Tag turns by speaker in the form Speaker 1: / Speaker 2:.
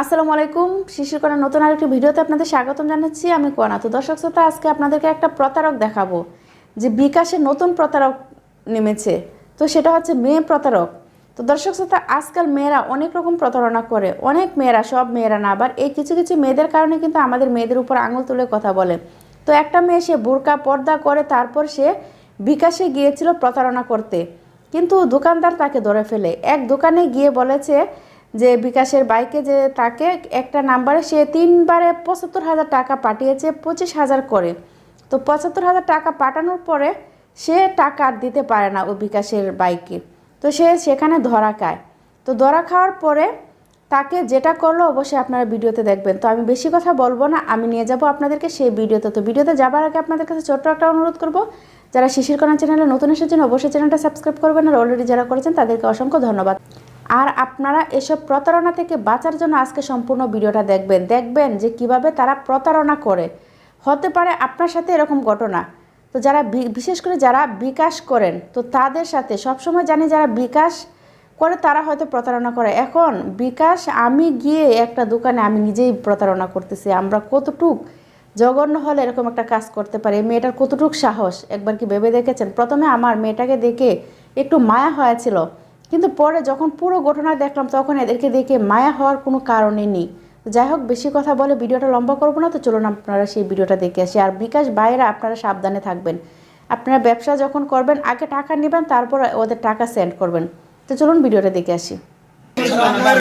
Speaker 1: আসসালামু আলাইকুম। শিশুর করার নতুন আরেকটি ভিডিওতে আপনাদের স্বাগতম জানাচ্ছি। আমি কোয়ানা। তো দর্শক শ্রোতা, আজকে আপনাদেরকে একটা প্রতারক দেখাবো, যে বিকাশে নতুন প্রতারক নেমেছে। তো সেটা হচ্ছে মেয়ে প্রতারক। তো দর্শক শ্রোতা, আজকাল মেয়েরা অনেক রকম প্রতারণা করে। অনেক মেয়েরা, সব মেয়েরা না, আবার এই কিছু কিছু মেয়েদের কারণে কিন্তু আমাদের মেয়েদের উপর আঙুল তুলে কথা বলে। তো একটা মেয়ে, সে বোরকা পর্দা করে, তারপর সে বিকাশে গিয়েছিল প্রতারণা করতে। কিন্তু দোকানদার তাকে ধরে ফেলে। এক দোকানে গিয়ে বলেছে যে বিকাশের বাইকে যে তাকে একটা নাম্বারে সে তিনবারে পঁচাত্তর হাজার টাকা পাঠিয়েছে, পঁচিশ হাজার করে। তো পঁচাত্তর হাজার টাকা পাঠানোর পরে সে টাকা আর দিতে পারে না ও বিকাশের বাইকে। তো সে সেখানে ধরা খায়। তো ধরা খাওয়ার পরে তাকে যেটা করল অবশ্যই আপনারা ভিডিওতে দেখবেন। তো আমি বেশি কথা বলব না, আমি নিয়ে যাব আপনাদেরকে সেই ভিডিওতে। তো ভিডিওতে যাবার আগে আপনাদের কাছে ছোট্ট একটা অনুরোধ করব, যারা শিশির কণা চ্যানেলে নতুন এসেছেন অবশ্যই চ্যানেলটা সাবস্ক্রাইব করবেন আর অলরেডি যারা করেছেন তাদেরকে অসংখ্য ধন্যবাদ। আর আপনারা এসব প্রতারণা থেকে বাঁচার জন্য আজকে সম্পূর্ণ ভিডিওটা দেখবেন। দেখবেন যে কীভাবে তারা প্রতারণা করে। হতে পারে আপনার সাথে এরকম ঘটনা। তো যারা বিশেষ করে যারা বিকাশ করেন, তো তাদের সাথে সবসময় জানি যারা বিকাশ করে, তারা হয়তো প্রতারণা করে। এখন বিকাশ, আমি গিয়ে একটা দোকানে আমি নিজেই প্রতারণা করতেছি। আমরা কতটুক জঘন্য হলে এরকম একটা কাজ করতে পারে? মেয়েটার কতটুক সাহস? একবার কি ভেবে দেখেছেন? প্রথমে আমার মেয়েটাকে দেখে একটু মায়া হয়েছিল। কিন্তু পরে যখন পুরো ঘটনা দেখলাম, তখন এদেরকে দেখে মায়া হওয়ার কোনো কারণই নেই। যাই হোক, বেশি কথা বলে ভিডিওটা লম্বা করব না, তো চলুন আপনারা সেই ভিডিওটা দেখে আসি। আর বিকাশ বাইরে আপনারা সাবধানে থাকবেন। আপনারা ব্যবসা যখন করবেন, আগে টাকা নেবেন, তারপর ওদের টাকা সেন্ড করবেন। তো চলুন ভিডিওটা দেখে আসি।